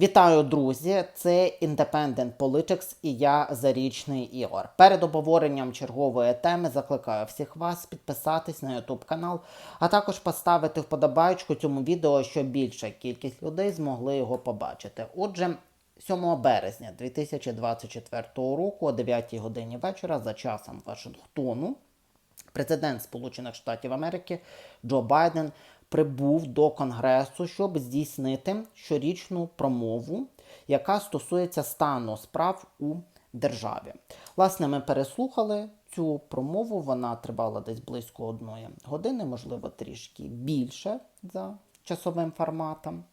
Вітаю, друзі! Це Independent Politics і я Зарічний Ігор. Перед обговоренням чергової теми закликаю всіх вас підписатись на YouTube канал, а також поставити вподобайку цьому відео, щоб більша кількість людей змогли його побачити. Отже, 7 березня 2024 року о 9 годині вечора за часом Вашингтону Президент Сполучених Штатів Америки Джо Байден прибув до Конгресу, щоб здійснити щорічну промову, яка стосується стану справ у державі. Власне, ми переслухали цю промову. Вона тривала десь близько одної години, можливо, трішки більше за часовим форматом.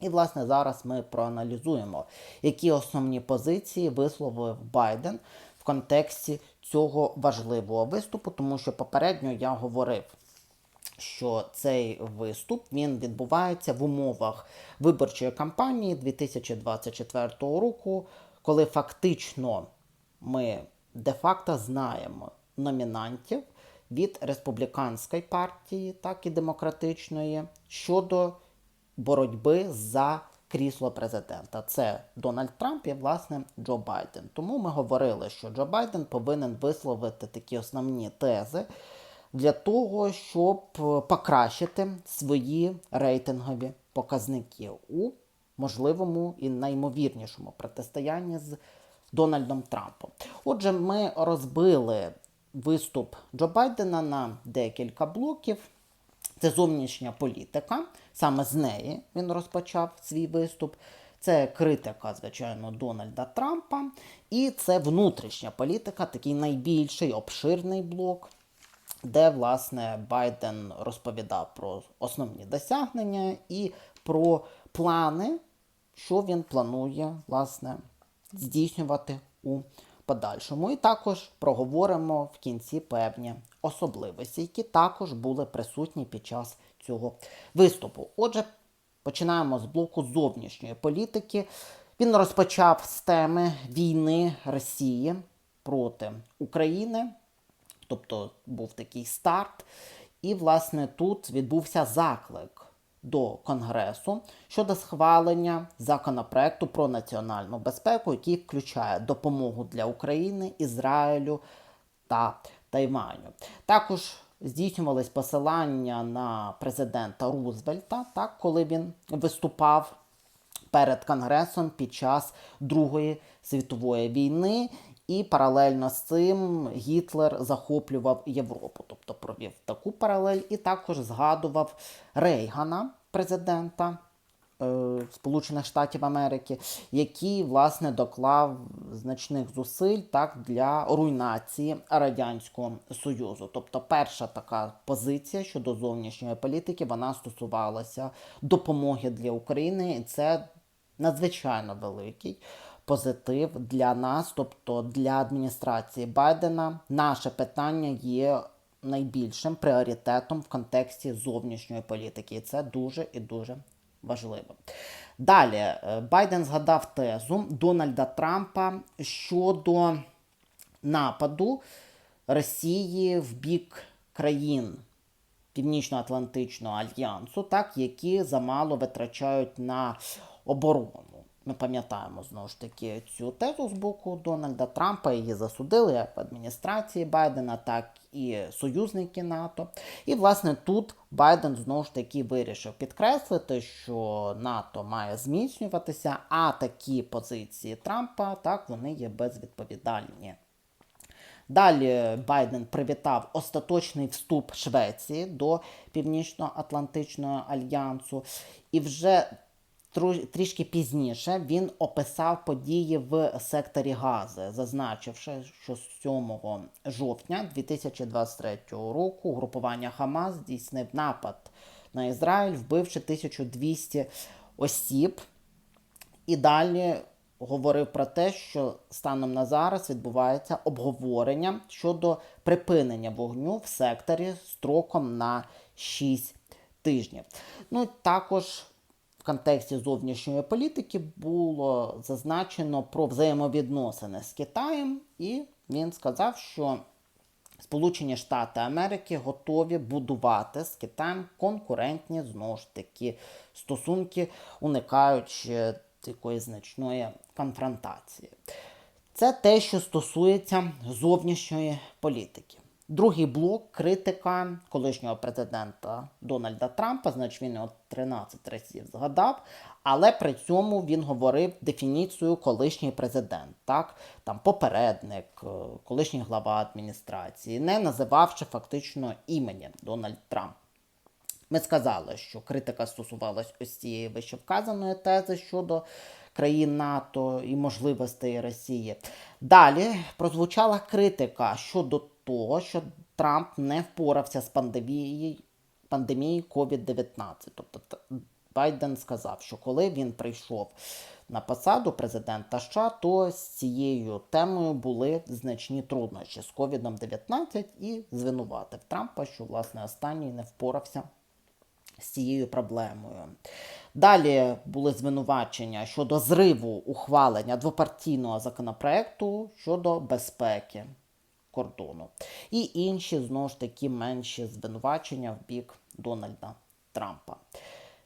І, власне, зараз ми проаналізуємо, які основні позиції висловив Байден в контексті цього важливого виступу, тому що попередньо я говорив, що цей виступ він відбувається в умовах виборчої кампанії 2024 року, коли фактично ми де-факто знаємо номінантів від республіканської партії, так і демократичної щодо боротьби за крісло президента. Це Дональд Трамп і власне Джо Байден. Тому ми говорили, що Джо Байден повинен висловити такі основні тези для того, щоб покращити свої рейтингові показники у можливому і наймовірнішому протистоянні з Дональдом Трампом. Отже, ми розбили виступ Джо Байдена на декілька блоків. Це зовнішня політика, саме з неї він розпочав свій виступ. Це критика, звичайно, Дональда Трампа. І це внутрішня політика, такий найбільший обширний блок, де, власне, Байден розповідав про основні досягнення і про плани, що він планує, власне, здійснювати у подальшому. І також проговоримо в кінці певні особливості, які також були присутні під час цього виступу. Отже, починаємо з блоку зовнішньої політики. Він розпочав з теми війни Росії проти України, тобто був такий старт. І, власне, тут відбувся заклик до Конгресу щодо схвалення законопроекту про національну безпеку, який включає допомогу для України, Ізраїлю та Тайваню. Також здійснювались посилання на президента Рузвельта, так, коли він виступав перед Конгресом під час Другої світової війни. І паралельно з цим Гітлер захоплював Європу, тобто провів таку паралель, і також згадував Рейгана, президента е, Сполучених Штатів Америки, який власне доклав значних зусиль так для руйнації Радянського Союзу. Тобто, перша така позиція щодо зовнішньої політики вона стосувалася допомоги для України, і це надзвичайно великий позитив для нас, тобто для адміністрації Байдена, наше питання є найбільшим пріоритетом в контексті зовнішньої політики. І це дуже і дуже важливо. Далі е, Байден згадав тезу Дональда Трампа щодо нападу Росії в бік країн. Північно-Атлантичного альянсу, так, які замало витрачають на оборону. Ми пам'ятаємо знову ж таки цю тезу з боку Дональда Трампа. Її засудили як в адміністрації Байдена, так і союзники НАТО. І, власне, тут Байден знову ж таки вирішив підкреслити, що НАТО має зміцнюватися, а такі позиції Трампа так вони є безвідповідальні. Далі Байден привітав остаточний вступ Швеції до Північно-Атлантичного альянсу. І вже трішки пізніше він описав події в секторі Гази, зазначивши, що 7 жовтня 2023 року групування Хамас здійснив напад на Ізраїль, вбивши 1200 осіб. І далі говорив про те, що станом на зараз відбувається обговорення щодо припинення вогню в секторі строком на 6 тижнів. Ну, також контексті зовнішньої політики було зазначено про взаємовідносини з Китаєм, і він сказав, що Сполучені Штати Америки готові будувати з Китаєм конкурентні знову ж таки стосунки, уникаючи якоїсь значної конфронтації. Це те, що стосується зовнішньої політики. Другий блок критика колишнього президента Дональда Трампа, значить він його 13 разів згадав, але при цьому він говорив дефініцію колишній президент, так? Там попередник, е, колишній глава адміністрації, не називавши фактично імені Дональд Трамп. Ми сказали, що критика стосувалась ось цієї вищевказаної тези щодо країн НАТО і можливостей Росії. Далі прозвучала критика щодо того, що Трамп не впорався з пандемією пандемією COVID-19. Тобто Байден сказав, що коли він прийшов на посаду президента США, то з цією темою були значні труднощі з COVID-19 і звинуватив Трампа, що власне останній не впорався з цією проблемою. Далі були звинувачення щодо зриву ухвалення двопартійного законопроекту щодо безпеки кордону. І інші, знову ж таки, менші звинувачення в бік Дональда Трампа.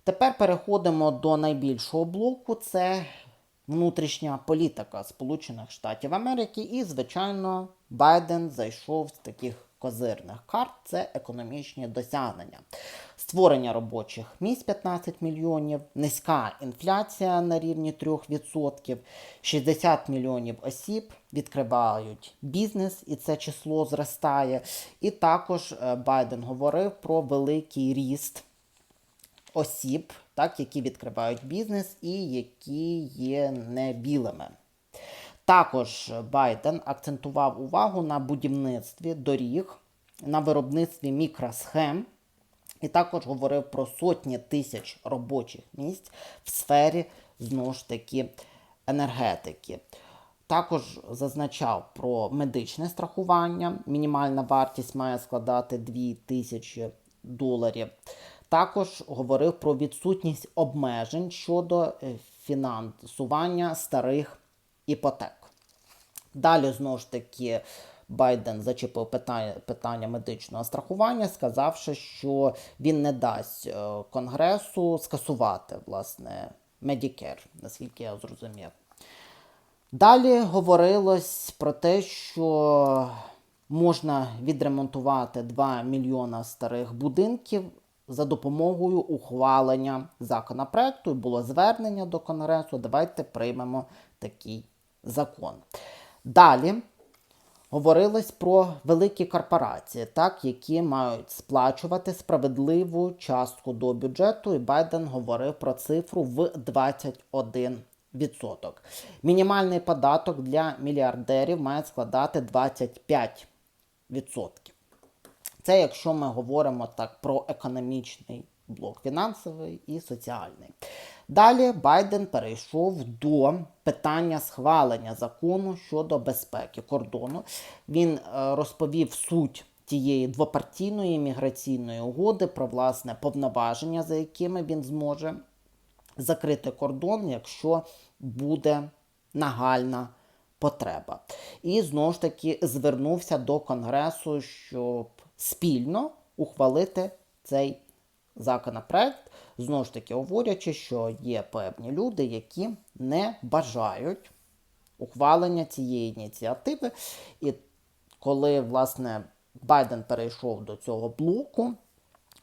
Тепер переходимо до найбільшого блоку: це внутрішня політика Сполучених Штатів Америки. І, звичайно, Байден зайшов з таких козирних карт це економічні досягнення. Створення робочих місць 15 мільйонів, низька інфляція на рівні 3%, 60 мільйонів осіб відкривають бізнес, і це число зростає. І також е, Байден говорив про великий ріст осіб, так, які відкривають бізнес і які є не білими. Також Байден акцентував увагу на будівництві доріг, на виробництві мікросхем, і також говорив про сотні тисяч робочих місць в сфері знову ж таки енергетики. Також зазначав про медичне страхування. Мінімальна вартість має складати 2 тисячі доларів. Також говорив про відсутність обмежень щодо е, фінансування старих іпотек. Далі, знову ж таки, Байден зачепив питання, питання медичного страхування, сказавши, що він не дасть е, Конгресу скасувати власне Medicare, наскільки я зрозумів. Далі говорилось про те, що можна відремонтувати 2 мільйона старих будинків за допомогою ухвалення законопроекту. Було звернення до Конгресу. Давайте приймемо такий закон. Далі говорилось про великі корпорації, так, які мають сплачувати справедливу частку до бюджету, і Байден говорив про цифру в 21%. Мінімальний податок для мільярдерів має складати 25%. Це якщо ми говоримо так про економічний блок, фінансовий і соціальний. Далі Байден перейшов до питання схвалення закону щодо безпеки кордону. Він е, розповів суть тієї двопартійної міграційної угоди про власне повноваження, за якими він зможе закрити кордон, якщо буде нагальна потреба. І знову ж таки звернувся до Конгресу, щоб спільно ухвалити цей законопроект, знову ж таки говорячи, що є певні люди, які не бажають ухвалення цієї ініціативи. І коли, власне, Байден перейшов до цього блоку,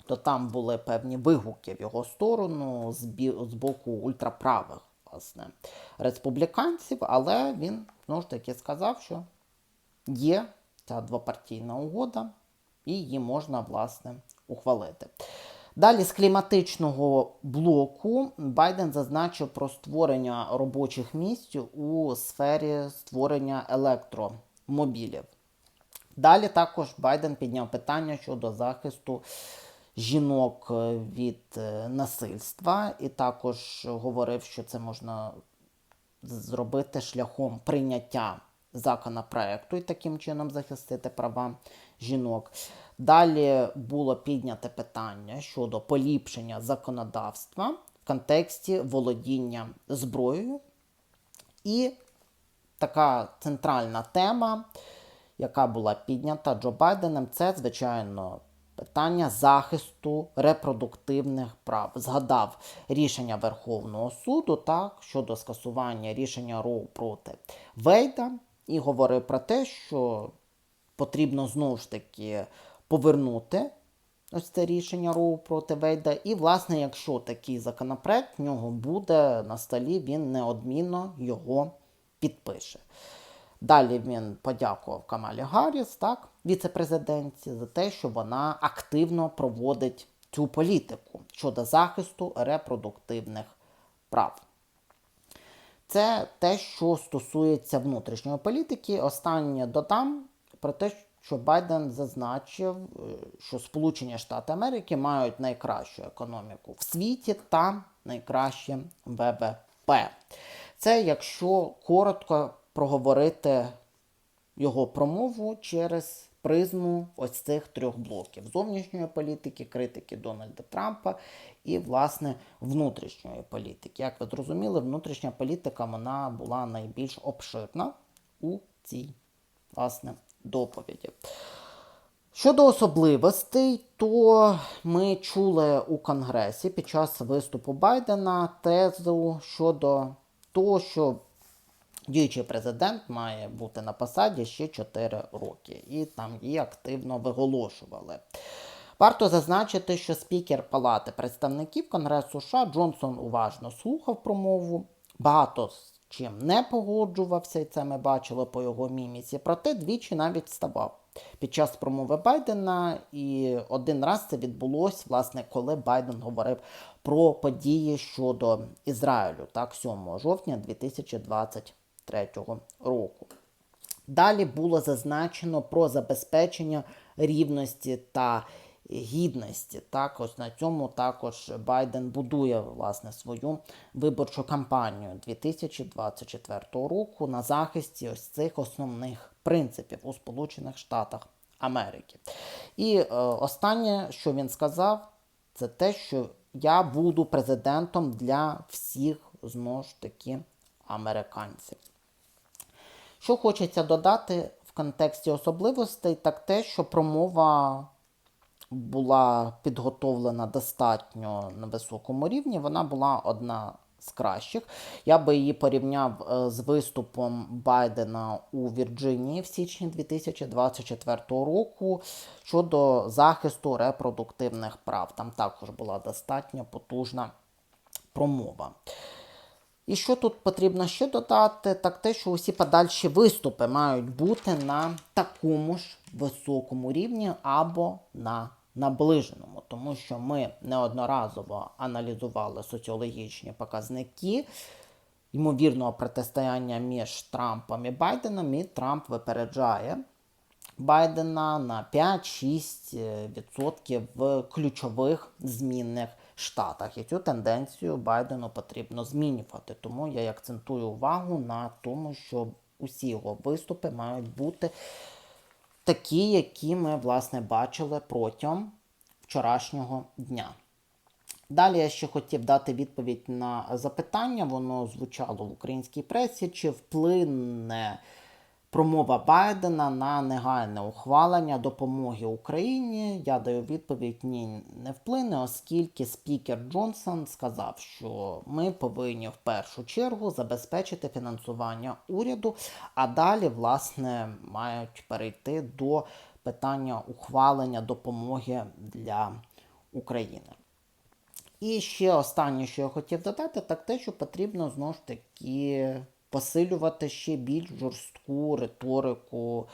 то там були певні вигуки в його сторону з, бі... з боку ультраправих власне, республіканців, але він знову ж таки сказав, що є ця двопартійна угода, і її можна власне ухвалити. Далі з кліматичного блоку Байден зазначив про створення робочих місць у сфері створення електромобілів. Далі також Байден підняв питання щодо захисту жінок е, від е, насильства, і також говорив, що це можна зробити шляхом прийняття законопроекту і таким чином захистити права жінок. Далі було підняте питання щодо поліпшення законодавства в контексті володіння зброєю. І така центральна тема, яка була піднята Джо Байденом, це, звичайно, питання захисту репродуктивних прав. Згадав рішення Верховного суду так, щодо скасування рішення Роу проти Вейда і говорив про те, що потрібно знову ж таки повернути ось це рішення Роу проти Вейда. І, власне, якщо такий законопроект в нього буде на столі, він неодмінно його підпише. Далі він подякував Камалі Гарріс, так, віце-президентці, за те, що вона активно проводить цю політику щодо захисту репродуктивних прав. Це те, що стосується внутрішньої політики. Останнє додам про те, що Байден зазначив, е, що Сполучені Штати Америки мають найкращу економіку в світі та найкраще ВВП. Це якщо коротко проговорити його промову через призму ось цих трьох блоків: зовнішньої політики, критики Дональда Трампа і, власне, внутрішньої політики. Як ви зрозуміли, внутрішня політика вона була найбільш обширна у цій власне доповіді. Щодо особливостей, то ми чули у Конгресі під час виступу Байдена тезу щодо того, що діючий президент має бути на посаді ще 4 роки, і там її активно виголошували. Варто зазначити, що спікер Палати представників Конгресу США Джонсон уважно слухав промову, багато з чим не погоджувався, і це ми бачили по його міміці, проте двічі навіть вставав під час промови Байдена. І один раз це відбулося, власне, коли Байден говорив про події щодо Ізраїлю, так, 7 жовтня 2023 року. Далі було зазначено про забезпечення рівності та гідності. Так, ось на цьому також Байден будує власне свою виборчу кампанію 2024 року на захисті ось цих основних принципів у Сполучених Штатах Америки. І е, останнє, що він сказав, це те, що я буду президентом для всіх знову ж таки американців. Що хочеться додати в контексті особливостей, так те, що промова була підготовлена достатньо на високому рівні, вона була одна з кращих. Я би її порівняв е, з виступом Байдена у Вірджинії в січні 2024 року щодо захисту репродуктивних прав. Там також була достатньо потужна промова. І що тут потрібно ще додати, так те, що усі подальші виступи мають бути на такому ж високому рівні або на наближеному, тому що ми неодноразово аналізували соціологічні показники ймовірного протистояння між Трампом і Байденом, і Трамп випереджає Байдена на 5-6% в ключових змінних штатах. І цю тенденцію Байдену потрібно змінювати. Тому я акцентую увагу на тому, що усі його виступи мають бути такі, які ми, власне, бачили протягом вчорашнього дня. Далі я ще хотів дати відповідь на запитання, воно звучало в українській пресі, чи вплине промова Байдена на негайне ухвалення допомоги Україні. Я даю відповідь ні, не вплине, оскільки спікер Джонсон сказав, що ми повинні в першу чергу забезпечити фінансування уряду, а далі, власне, мають перейти до питання ухвалення допомоги для України. І ще останнє, що я хотів додати, так те, що потрібно знову ж таки посилювати ще більш жорстку риторику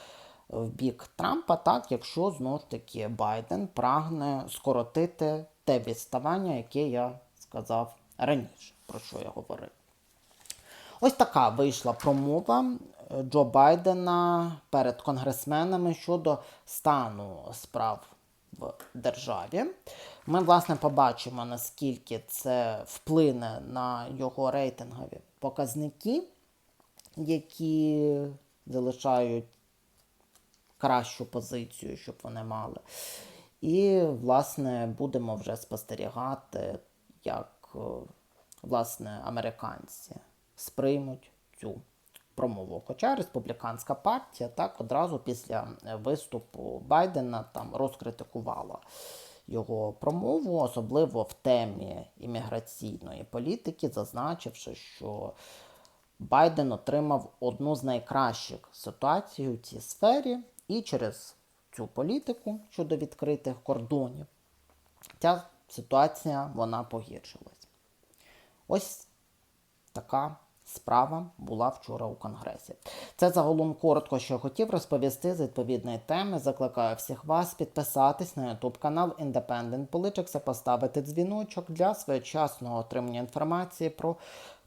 в бік Трампа, так, якщо знову ж таки Байден прагне скоротити те відставання, яке я сказав раніше, про що я говорив. Ось така вийшла промова Джо Байдена перед конгресменами щодо стану справ в державі. Ми, власне, побачимо, наскільки це вплине на його рейтингові показники, які залишають кращу позицію, щоб вони мали. І, власне, будемо вже спостерігати, як власне, американці сприймуть цю промову. Хоча республіканська партія так одразу після е, виступу Байдена там розкритикувала його промову, особливо в темі імміграційної політики, зазначивши, що Байден отримав одну з найкращих ситуацій у цій сфері, і через цю політику щодо відкритих кордонів ця ситуація вона погіршилась. Ось така справа була вчора у Конгресі. Це загалом коротко, що хотів розповісти з відповідної теми. Закликаю всіх вас підписатись на YouTube канал Independent Politics, і поставити дзвіночок для своєчасного отримання інформації про